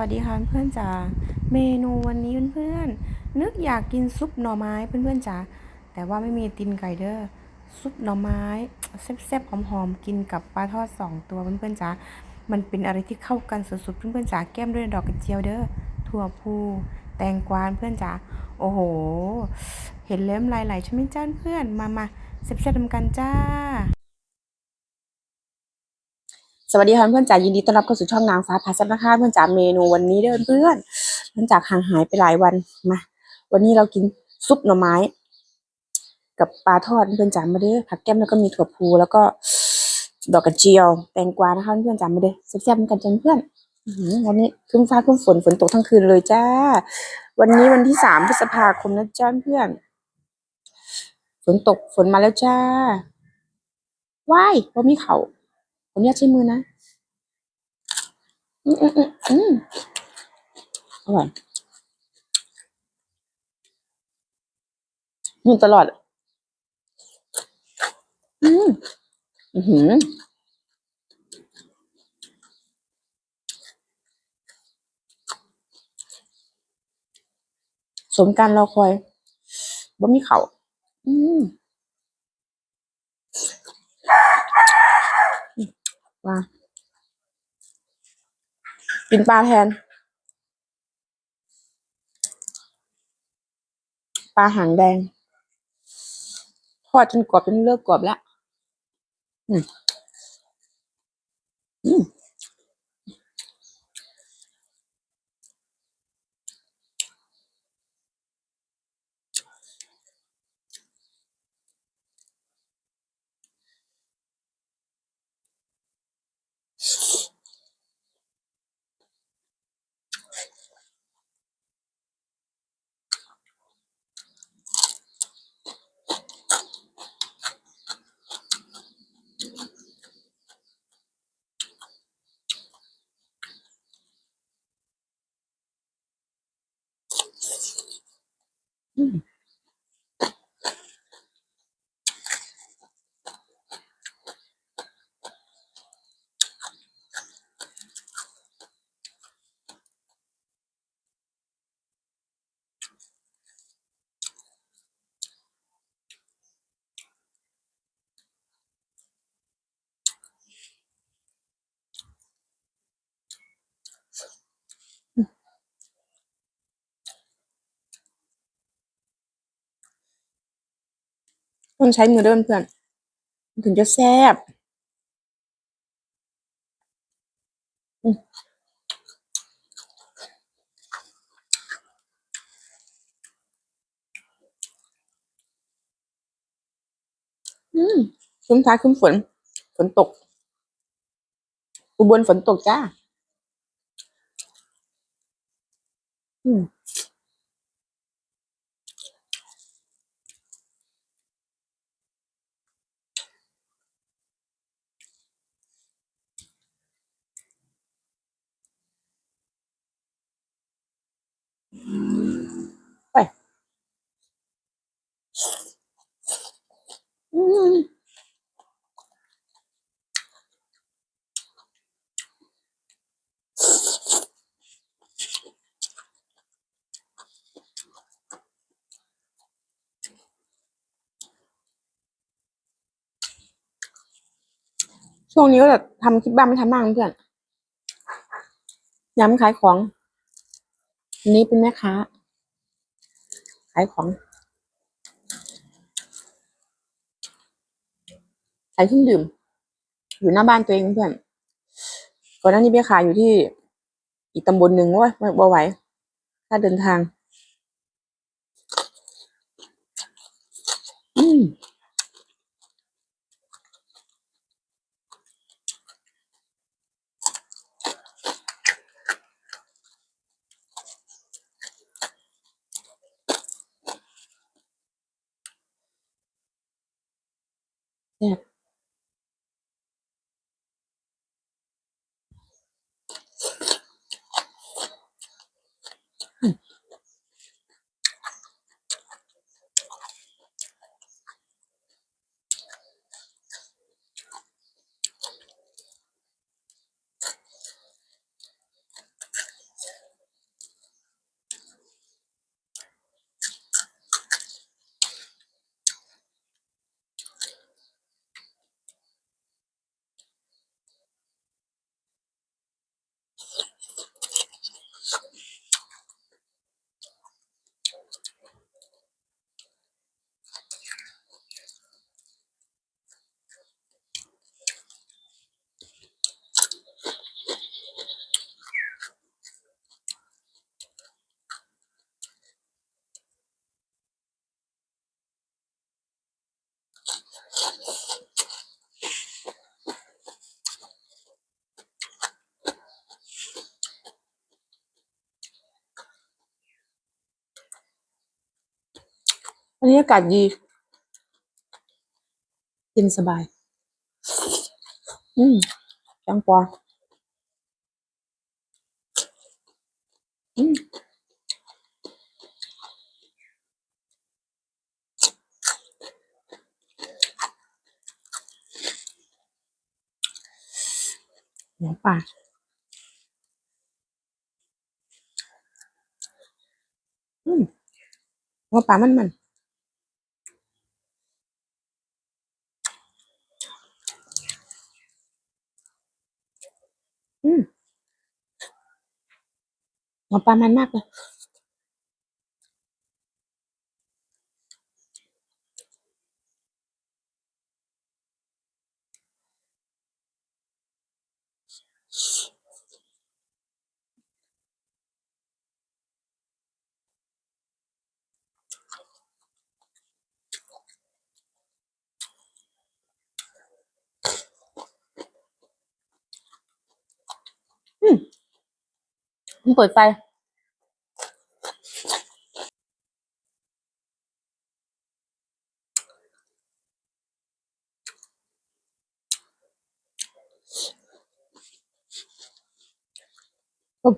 วัสดีค่ะเพื่อนจ๋า เมนูวันนี้เพื่อนๆ นึกอยากกินซุปหน่อไม้เพื่อนๆจ๋า แต่ว่าไม่มีตีนไก่เด้อ ซุปหน่อไม้แซ่บๆหอมๆ กินกับปลาทอดสองตัวเพื่อนๆจ๋า มันเป็นอะไรที่เข้ากันสุดๆเพื่อนๆจ๋า แก้มด้วยดอกกระเจียวเด้อ ถั่วพูแตงกวาเพื่อนจ๋า โอ้โห เห็นเล้มลายไหลใช่ไหมจ้าเพื่อน มามาแซ่บๆทำกันจ้า สวัสดีค่ะเพื่อนจ๋ายินดีต้อนรับเข้าสู่ช่องนางฟ้าพาซับนะคะเพื่อนจ๋าเมนูวันนี้เด้อเพื่อนเพื่อนจากห่างหายไปหลายวันมาวันนี้เรากินซุปหน่อไม้ กับปลาทอดเพื่อนจ๋ามาเด้อผักแก้มแล้วก็มีถั่วพูแล้วก็ดอกกระเจียวแตงกวานะคะเพื่อนจ๋ามาเด้อแซ่บๆกันจังเพื่อนวันนี้ครึ้มฟ้าครึ้มฝนฝนตกทั้งคืนเลยจ้า วันนี้วันที่สามพฤษภาคมนะจ้าเพื่อน ฝนตกฝนมาแล้วจ้าว้ายว่ามีเขาขออนุญาตใช้มือนะ อืมอืมอืมอืมอร่อยนุ่มตลอด อืมอือหือสมการเรอคอยบ่มีเขาอืมมา กินปลาแทน ปลาหางแดงทอดจนกรอบจนเลิกกรอบแล้ว อืม อืม ต้องใช้มือเริ่มเพื่อน ถึงจะแซ่บอืมครึ้มฟ้าครึ้มฝน ฝนตก อุบลฝนตกจ้า อืม ไปอืมช่วงนี้ก็จะทำคลิปบ้างไม่ทำบ้างเพื่อน ย้ำขายของ นนี้เป็นแม่ค้าขายของขายเครื่องดื่ม อยู่หน้าบ้านตัวเองเพื่อนก่อนหน้านี้ไปขายอยู่ที่อีกตำบลหนึ่งว่าไม่บ่ไหวค่าเดินทาง อืม เวันนี้อากาศดีเย็นสบาย อืมจังปออืมหัวปลาอืมหัวปลามันมัน อืม หัวปลามันมากเลยอืมมึงเปิดไฟ ก็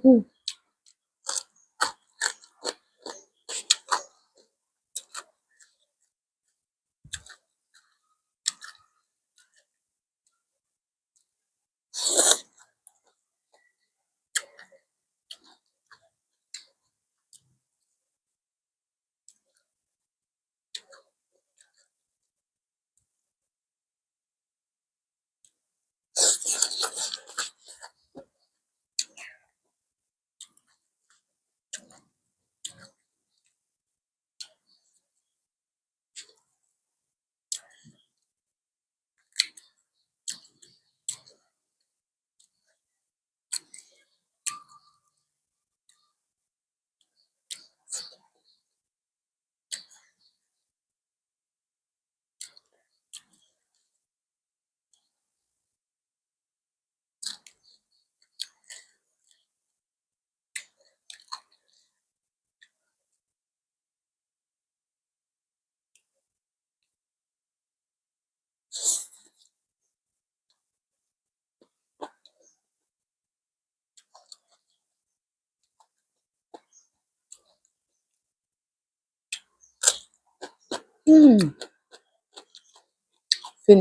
อืมฟิน